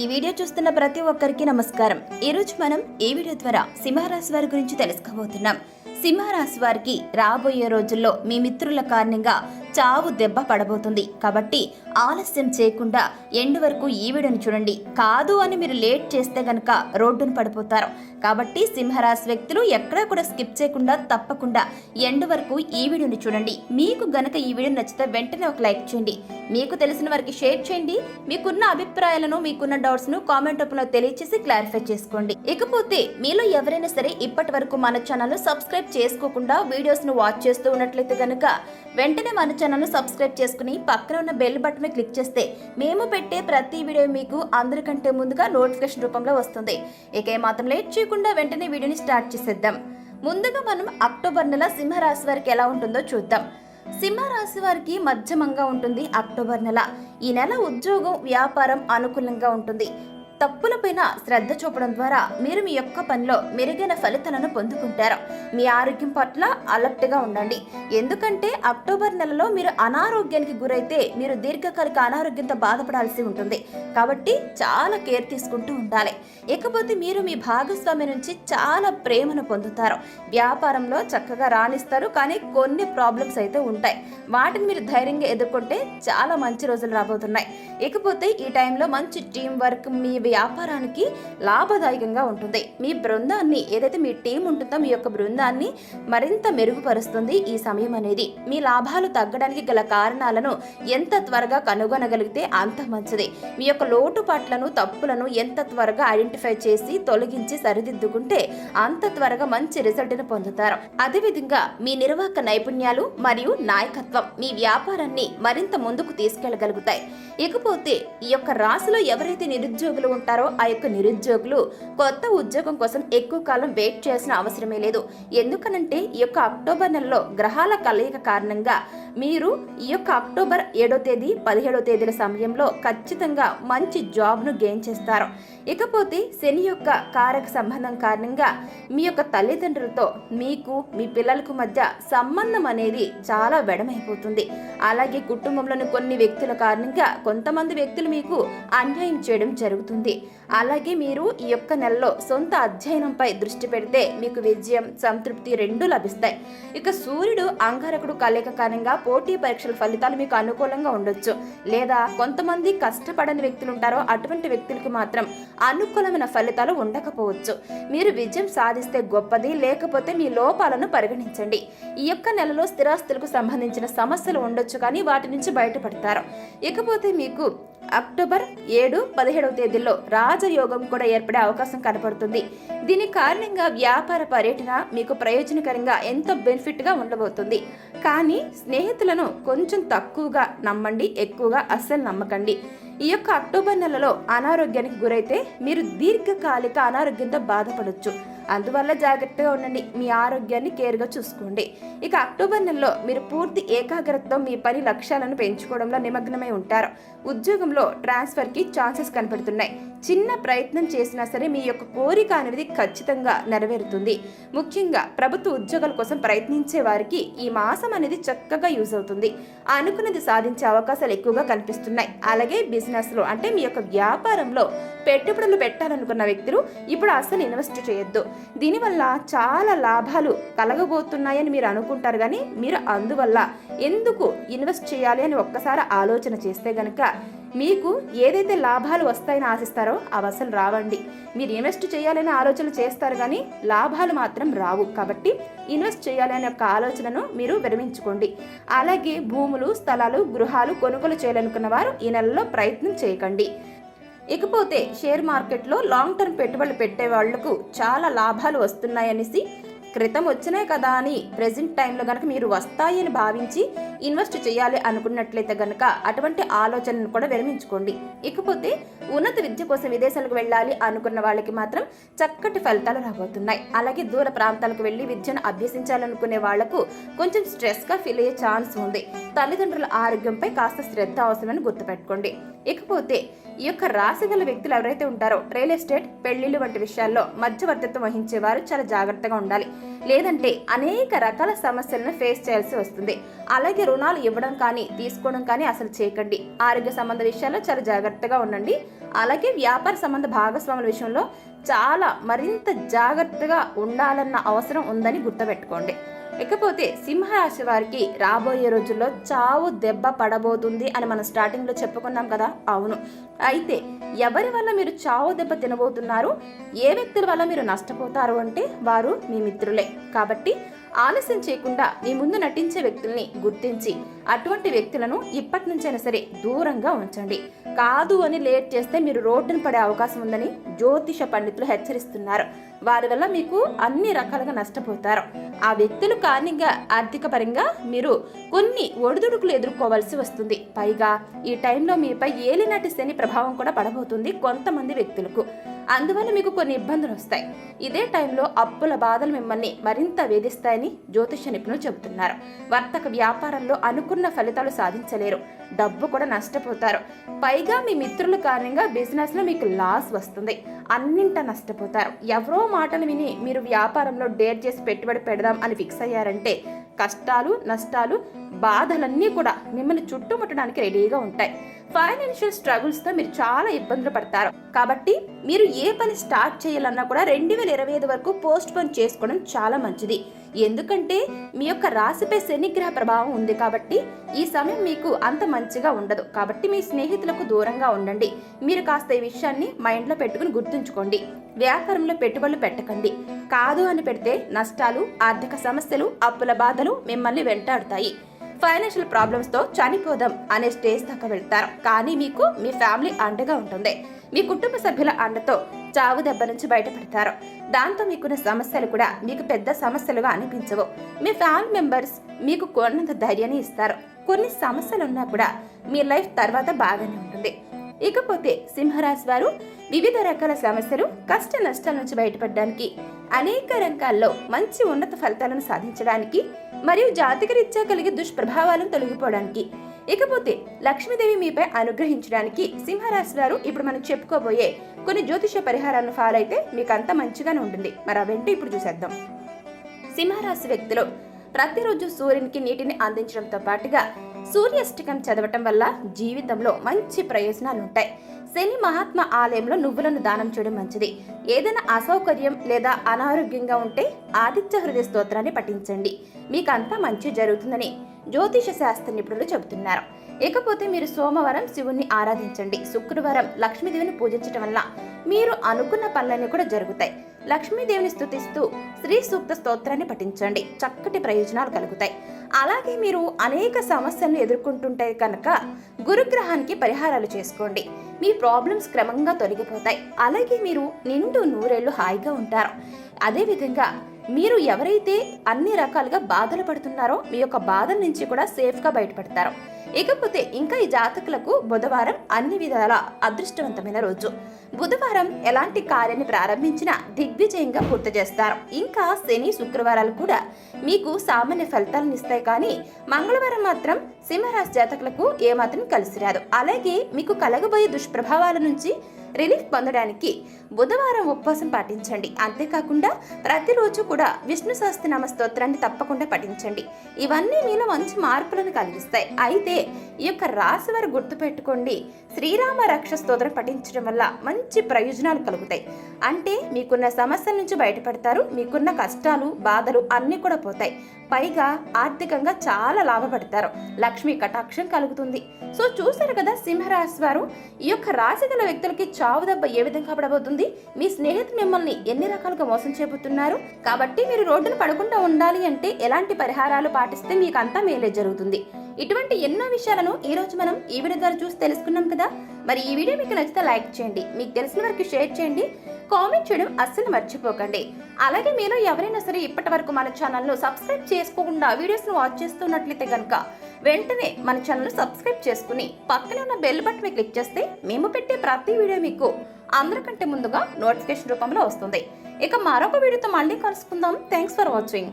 ఈ వీడియో చూస్తున్న ప్రతి ఒక్కరికి నమస్కారం. ఈరోజు మనం ఈ వీడియో ద్వారా సింహరాశి వారి గురించి తెలుసుకోబోతున్నాం. సింహరాశి వారికి రాబోయే రోజుల్లో మీ మిత్రుల కారణంగా చావు దెబ్బ పడబోతుంది. కాబట్టి ఆలస్యం చేయకుండా ఎండు వరకు ఈ వీడియోని చూడండి. కాదు అని మీరు లేట్ చేస్తే గనక రోడ్డును పడిపోతారు. కాబట్టి సింహరాశి వ్యక్తులు ఎక్కడా కూడా స్కిప్ చేయకుండా తప్పకుండా ఎండు వరకు ఈ వీడియోని చూడండి. మీకు గనక ఈ వీడియో నచ్చితే వెంటనే ఒక లైక్ చేయండి. మీకు తెలిసిన వారికి షేర్ చేయండి. మీకున్న అభిప్రాయాలను మీకున్న డౌట్స్ను కామెంట్ రూపంలో తెలియచేసి క్లారిఫై చేసుకోండి. ఇకపోతే మీలో ఎవరైనా సరే ఇప్పటి వరకు మన ఛానల్ సబ్స్క్రైబ్ చేసుకోకుండా వీడియోస్ను వాచ్ చేస్తూ ఉన్నట్లయితే కనుక వెంటనే మన ఛానల్ను సబ్స్క్రైబ్ చేసుకుని పక్కన ఉన్న బెల్ బటన్ క్లిక్ చేస్తే మేము పెట్టే ప్రతి వీడియో మీకు అందరికంటే ముందుగా నోటిఫికేషన్ రూపంలో వస్తుంది. ఇక ఏమాత్రం లేట్ చేయకుండా వెంటనే వీడియోని స్టార్ట్ చేసేద్దాం. ముందుగా మనం అక్టోబర్ నెల సింహరాశి వారికి ఎలా ఉంటుందో చూద్దాం. సింహరాశి వారికి మధ్యమంగా ఉంటుంది అక్టోబర్ నెల. ఈ నెల ఉద్యోగం వ్యాపారం అనుకూలంగా ఉంటుంది. తప్పులపైన శ్రద్ధ చూపడం ద్వారా మీరు మీ యొక్క పనిలో మెరుగైన ఫలితాలను పొందుకుంటారు. మీ ఆరోగ్యం పట్ల అలర్ట్గా ఉండండి. ఎందుకంటే అక్టోబర్ నెలలో మీరు అనారోగ్యానికి గురైతే మీరు దీర్ఘకాలిక అనారోగ్యంతో బాధపడాల్సి ఉంటుంది. కాబట్టి చాలా కేర్ తీసుకుంటూ ఉండాలి. ఇకపోతే మీరు మీ భాగస్వామి నుంచి చాలా ప్రేమను పొందుతారు. వ్యాపారంలో చక్కగా రాణిస్తారు. కానీ కొన్ని ప్రాబ్లమ్స్ అయితే ఉంటాయి. వాటిని మీరు ధైర్యంగా ఎదుర్కొంటే చాలా మంచి రోజులు రాబోతున్నాయి. ఇకపోతే ఈ టైంలో మంచి టీం వర్క్ మీ వ్యాపారానికి లాభదాయకంగా ఉంటుంది. మీ బృందాన్ని ఏదైతే మీ టీం ఉంటుందో మీ యొక్క బృందాన్ని మరింత మెరుగుపరుస్తుంది ఈ సమయం అనేది. మీ లాభాలు తగ్గడానికి గల కారణాలను ఎంత త్వరగా కనుగొనగలిగితే అంత మంచిది. మీ యొక్క లోటుపాట్లను తప్పులను ఎంత త్వరగా ఐడెంటిఫై చేసి తొలగించి సరిదిద్దుకుంటే అంత త్వరగా మంచి రిజల్ట్ను పొందుతారు. అదేవిధంగా మీ నిర్వాహక నైపుణ్యాలు మరియు నాయకత్వం మీ వ్యాపారాన్ని మరింత ముందుకు తీసుకెళ్ళగలుగుతాయి ఇకపోతే ఈ యొక్క రాశిలో ఎవరైతే నిరుద్యోగులు ఉంటారో ఆ యొక్క నిరుద్యోగులు కొత్త ఉద్యోగం కోసం ఎక్కువ కాలం వెయిట్ చేయాల్సిన అవసరమే లేదు. ఎందుకనంటే ఈ యొక్క అక్టోబర్ నెలలో గ్రహాల కలయిక కారణంగా మీరు ఈ యొక్క అక్టోబర్ ఏడో తేదీ పదిహేడో తేదీల సమయంలో ఖచ్చితంగా మంచి జాబ్ను గెయిన్ చేస్తారు. ఇకపోతే శని యొక్క కారక సంబంధం కారణంగా మీ యొక్క తల్లిదండ్రులతో మీకు మీ పిల్లలకు మధ్య సంబంధం అనేది చాలా వెడమైపోతుంది అలాగే కుటుంబంలోని కొన్ని వ్యక్తుల కారణంగా కొంతమంది వ్యక్తులు మీకు అన్యాయం చేయడం జరుగుతుంది. అలాగే మీరు ఈ యొక్క నెలలో సొంత అధ్యయనంపై దృష్టి పెడితే మీకు విజయం సంతృప్తి రెండు లభిస్తాయి. ఇక సూర్యుడు అంగారకుడు కలయిక కారణంగా పోటీ పరీక్షల ఫలితాలు మీకు అనుకూలంగా ఉండొచ్చు. లేదా కొంతమంది కష్టపడని వ్యక్తులు ఉంటారో అటువంటి వ్యక్తులకు మాత్రం అనుకూలమైన ఫలితాలు ఉండకపోవచ్చు. మీరు విజయం సాధిస్తే గొప్పది లేకపోతే మీ లోపాలను పరిగణించండి. ఈ యొక్క నెలలో స్థిరాస్తులకు సంబంధించిన సమస్యలు ఉండొచ్చు కానీ వాటి నుంచి బయటపడతారు. ఇకపోతే మీకు అక్టోబర్ ఏడు పదిహేడవ తేదీల్లో రాజయోగం కూడా ఏర్పడే అవకాశం కనపడుతుంది. దీని కారణంగా వ్యాపార పర్యటన మీకు ప్రయోజనకరంగా ఎంతో బెనిఫిట్గా ఉండబోతుంది. కానీ స్నేహితులను కొంచెం తక్కువగా నమ్మండి ఎక్కువగా అస్సలు నమ్మకండి. ఈ యొక్క అక్టోబర్ నెలలో అనారోగ్యానికి గురైతే మీరు దీర్ఘకాలిక అనారోగ్యంతో బాధపడవచ్చు అందువల్ల జాగ్రత్తగా ఉండండి. మీ ఆరోగ్యాన్ని కేర్గా చూసుకోండి. ఇక అక్టోబర్ నెలలో మీరు పూర్తి ఏకాగ్రతతో మీ పని లక్ష్యాలను పెంచుకోవడంలో నిమగ్నమై ఉంటారు. ఉద్యోగంలో ట్రాన్స్ఫర్కి ఛాన్సెస్ కనపడుతున్నాయి. చిన్న ప్రయత్నం చేసినా సరే మీ యొక్క కోరిక అనేది ఖచ్చితంగా నెరవేరుతుంది. ముఖ్యంగా ప్రభుత్వ ఉద్యోగాల కోసం ప్రయత్నించే వారికి ఈ మాసం అనేది చక్కగా యూజ్ అవుతుంది. అనుకున్నది సాధించే అవకాశాలు ఎక్కువగా కనిపిస్తున్నాయి. అలాగే బిజినెస్లో అంటే మీ యొక్క వ్యాపారంలో పెట్టుబడులు పెట్టాలనుకున్న వ్యక్తులు ఇప్పుడు అసలు ఇన్వెస్ట్ చేయొద్దు. దీనివల్ల చాలా లాభాలు కలగబోతున్నాయని మీరు అనుకుంటారు కానీ మీరు అందువల్ల ఎందుకు ఇన్వెస్ట్ చేయాలి అని ఒక్కసారి ఆలోచన చేస్తే గనక మీకు ఏదైతే లాభాలు వస్తాయని ఆశిస్తారో అవి అసలు రావండి. మీరు ఇన్వెస్ట్ చేయాలనే ఆలోచన చేస్తారు కానీ లాభాలు మాత్రం రావు. కాబట్టి ఇన్వెస్ట్ చేయాలనే ఒక ఆలోచనను మీరు విరమించుకోండి. అలాగే భూములు స్థలాలు గృహాలు కొనుగోలు చేయాలనుకున్న వారు ఈ నెలలో ప్రయత్నం చేయకండి. ఇకపోతే షేర్ మార్కెట్లో లాంగ్ టర్మ్ పెట్టుబడులు పెట్టే వాళ్ళకు చాలా లాభాలు వస్తున్నాయనేసి క్రితం వచ్చినాయి కదా అని ప్రజెంట్ టైంలో కనుక మీరు వస్తాయని భావించి ఇన్వెస్ట్ చేయాలి అనుకున్నట్లయితే కనుక అటువంటి ఆలోచనను కూడా విరమించుకోండి. ఇకపోతే ఉన్నత విద్య కోసం విదేశాలకు వెళ్ళాలి అనుకున్న వాళ్ళకి మాత్రం చక్కటి ఫలితాలు రాబోతున్నాయి. అలాగే దూర ప్రాంతాలకు వెళ్ళి విద్యను అభ్యసించాలనుకునే వాళ్ళకు కొంచెం స్ట్రెస్గా ఫీల్ అయ్యే ఛాన్స్ ఉంది. తల్లిదండ్రుల ఆరోగ్యంపై కాస్త శ్రద్ధ అవసరమని గుర్తుపెట్టుకోండి. ఇకపోతే ఈ యొక్క రాశి గల వ్యక్తులు ఎవరైతే ఉంటారో రియల్ ఎస్టేట్ పెళ్ళిళ్ళు వంటి విషయాల్లో మధ్యవర్తిత్వం వహించేవారు చాలా జాగ్రత్తగా ఉండాలి. లేదంటే అనేక రకాల సమస్యలను ఫేస్ చేయాల్సి వస్తుంది. అలాగే రుణాలు ఇవ్వడం కానీ తీసుకోవడం కానీ అసలు చేయకండి. ఆరోగ్య సంబంధ విషయాల్లో చాలా జాగ్రత్తగా ఉండండి. అలాగే వ్యాపార సంబంధ భాగస్వాముల విషయంలో చాలా మరింత జాగ్రత్తగా ఉండాలన్న అవసరం ఉందని గుర్తుపెట్టుకోండి. ఇకపోతే సింహరాశి వారికి రాబోయే రోజుల్లో చావు దెబ్బ పడబోతుంది అని మనం స్టార్టింగ్లో చెప్పుకున్నాం కదా? అవును. అయితే ఎవరి వల్ల మీరు చావు దెబ్బ తినబోతున్నారు? ఏ వ్యక్తుల వల్ల మీరు నష్టపోతారు అంటే వారు మీ మిత్రులే. కాబట్టి ఆలస్యం చేయకుండా మీ ముందు నటించే వ్యక్తుల్ని గుర్తించి అటువంటి వ్యక్తులను ఇప్పటి నుంచైనా సరే దూరంగా ఉంచండి. కాదు అని లేట్ చేస్తే మీరు రోడ్డును పడే అవకాశం ఉందని జ్యోతిష పండితులు హెచ్చరిస్తున్నారు. వారి వల్ల మీకు అన్ని రకాలుగా నష్టపోతారు. ఆ వ్యక్తులు కారణంగా ఆర్థిక పరంగా మీరు కొన్ని ఒడిదుడుకులు ఎదుర్కోవాల్సి వస్తుంది. పైగా ఈ టైంలో మీపై ఏలినాటి శని ప్రభావం కూడా పడబోతుంది కొంతమంది వ్యక్తులకు. అందువల్ల మీకు కొన్ని ఇబ్బందులు వస్తాయి. ఇదే టైంలో అప్పుల బాధలు మిమ్మల్ని మరింత వేధిస్తాయని జ్యోతిష నిపుణులు చెబుతున్నారు. వర్తక వ్యాపారంలో అనుకున్న ఫలితాలు సాధించలేరు. డబ్బు కూడా నష్టపోతారు. పైగా మీ మిత్రుల కారణంగా బిజినెస్లో మీకు లాస్ వస్తుంది. అన్నింట నష్టపోతారు. ఎవరో మాటలు విని మీరు వ్యాపారంలో డేర్ చేసి పెట్టుబడి పెడదాం అని ఫిక్స్ అయ్యారంటే కష్టాలు నష్టాలు బాధలన్నీ కూడా మిమ్మల్ని చుట్టుముట్టడానికి రెడీగా ఉంటాయి. ఫైనాన్షియల్ స్ట్రగుల్స్తో మీరు చాలా ఇబ్బందులు పడతారు. కాబట్టి మీరు ఏ పని స్టార్ట్ చేయాలన్నా కూడా రెండు వేల ఇరవై ఐదు వరకు పోస్ట్ పోన్ చేసుకోవడం చాలా మంచిది. ఎందుకంటే మీ యొక్క రాశిపై శనిగ్రహ ప్రభావం ఉంది కాబట్టి ఈ సమయం మీకు అంత మంచిగా ఉండదు. కాబట్టి మీ స్నేహితులకు దూరంగా ఉండండి. మీరు కాస్త ఈ విషయాన్ని మైండ్లో పెట్టుకుని గుర్తుంచుకోండి. వ్యాపారంలో పెట్టుబడులు పెట్టకండి. కాదు అని పెడితే నష్టాలు ఆర్థిక సమస్యలు అప్పుల బాధలు మిమ్మల్ని వెంటాడుతాయి. ఫైనాన్షియల్ ప్రాబ్లమ్స్తో చనిపోదాం అనే స్టేజ్ దాకా వెళ్తారు. కానీ మీకు మీ ఫ్యామిలీ అండగా ఉంటుంది. మీ కుటుంబ సభ్యుల అండతో చావు దెబ్బ నుంచి బయటపడతారు. దాంతో మీకున్న సమస్యలు కూడా మీకు పెద్ద సమస్యలుగా అనిపించవు. మీ ఫ్యామిలీ మెంబర్స్ మీకు కొన్నంత ధైర్యాన్ని ఇస్తారు. కొన్ని సమస్యలు ఉన్నా కూడా మీ లైఫ్ తర్వాత బాగానే ఉంటుంది. ఇకపోతే సింహరాశి వారు వివిధ రకాల సమస్యలు కష్ట నష్టాల నుంచి బయటపడడానికి అనేక రంగాల్లో మంచి ఉన్నత ఫలితాలను సాధించడానికి మరియు జాతకరీత్యా కలిగే దుష్ప్రభావాలను తొలగిపోవడానికి. ఇకపోతే లక్ష్మీదేవి మీపై అనుగ్రహించడానికి సింహరాశి వారు ఇప్పుడు మనం చెప్పుకోబోయే కొన్ని జ్యోతిష పరిహారాలను ఫాలో అయితే మీకు అంత మంచిగానే ఉంటుంది. మరి అవేంటో ఇప్పుడు చూసేద్దాం. సింహరాశి వ్యక్తులు ప్రతిరోజు సూర్యునికి నీటిని అందించడంతో పాటుగా సూర్యాష్టకం చదవటం వల్ల జీవితంలో మంచి ప్రయోజనాలు ఉంటాయి శని మహాత్మ ఆలయంలో నువ్వులను దానం చేయడం మంచిది. ఏదైనా అసౌకర్యం లేదా అనారోగ్యంగా ఉంటే ఆదిత్య హృదయ స్తోత్రాన్ని పఠించండి. మీకంతా మంచి జరుగుతుందని జ్యోతిష శాస్త్ర నిపుణులు చెబుతున్నారు. ఇకపోతే మీరు సోమవారం శివుణ్ణి ఆరాధించండి. శుక్రవారం లక్ష్మీదేవిని పూజించడం వల్ల మీరు అనుకున్న పనులన్నీ కూడా జరుగుతాయి. లక్ష్మీదేవిని స్తుతిస్తూ శ్రీ సూక్త స్తోత్రాన్ని పఠించండి. చక్కటి ప్రయోజనాలు కలుగుతాయి. అలాగే మీరు అనేక సమస్యలను ఎదుర్కొంటుంటే కనుక గురుగ్రహానికి పరిహారాలు చేసుకోండి. మీ ప్రాబ్లమ్స్ క్రమంగా తొలగిపోతాయి. అలాగే మీరు నిండు నూరేళ్ళు హాయిగా ఉంటారు. అదేవిధంగా మీరు ఎవరైతే అన్ని రకాలుగా బాధలు పడుతున్నారో మీ యొక్క బాధల నుంచి కూడా సేఫ్గా బయటపడతారు. ఇకపోతే ఇంకా ఈ జాతకులకు బుధవారం అన్ని విధాల అదృష్టవంతమైన రోజు. బుధవారం ఎలాంటి కార్యాన్ని ప్రారంభించినా దిగ్విజయంగా పూర్తి చేస్తారు. ఇంకా శని శుక్రవారాలు కూడా మీకు సామాన్య ఫలితాలను ఇస్తాయి కానీ మంగళవారం మాత్రం సింహరాశి జాతకులకు ఏమాత్రం కలిసి రాదు. అలాగే మీకు కలగబోయే దుష్ప్రభావాల నుంచి రిలీఫ్ పొందడానికి బుధవారం ఉపవాసం పాటించండి. అంతేకాకుండా ప్రతిరోజు కూడా విష్ణు సహస్రనామ స్తోత్రాన్ని తప్పకుండా పఠించండి. ఇవన్నీ మీలో మంచి మార్పులను కలిగిస్తాయి. అయితే ఈ యొక్క రాశి వారు గుర్తుపెట్టుకోండి. శ్రీరామ రక్ష స్తోత్రం పఠించడం వల్ల మంచి మంచి ప్రయోజనాలు కలుగుతాయి. అంటే మీకున్న సమస్యల నుంచి బయటపడతారు మీకున్న కష్టాలు బాధలు అన్నీ కూడా పోతాయి. పైగా ఆర్థికంగా చాలా లాభపడతారు. లక్ష్మీ కటాక్షం కలుగుతుంది. సో చూసారు కదా సింహరాశి వారు? ఈ యొక్క రాశి గల వ్యక్తులకి చావు దెబ్బ ఏ విధంగా పడబోతుంది? మీ స్నేహితులు మిమ్మల్ని ఎన్ని రకాలుగా మోసం చేయబోతున్నారు? కాబట్టి మీరు రోడ్డును పడకుండా ఉండాలి అంటే ఎలాంటి పరిహారాలు పాటిస్తే మీకు అంతా మేలే జరుగుతుంది. ఇటువంటి ఎన్నో విషయాలను ఈ రోజు మనం ఈ వీడియో ద్వారా చూసి తెలుసుకున్నాం కదా. మరి ఈ వీడియో మీకు నచ్చితే లైక్ చేయండి మీకు తెలిసిన వరకు షేర్ చేయండి కామెంట్ చేయడం అస్సలు మర్చిపోకండి. అలాగే మీలో ఎవరైనా సరే ఇప్పటి వరకు మన ఛానల్ను సబ్స్క్రైబ్ చేసుకోకుండా వీడియోస్ను వాచ్ చేస్తున్నట్లయితే కనుక వెంటనే మన ఛానల్ను సబ్స్క్రైబ్ చేసుకుని పక్కనే ఉన్న బెల్ బటన్ క్లిక్ చేస్తే మేము పెట్టే ప్రతి వీడియో మీకు అందరికంటే ముందుగా నోటిఫికేషన్ రూపంలో వస్తుంది. ఇక మరొక వీడియోతో మళ్ళీ కలుసుకుందాం. Thanks for watching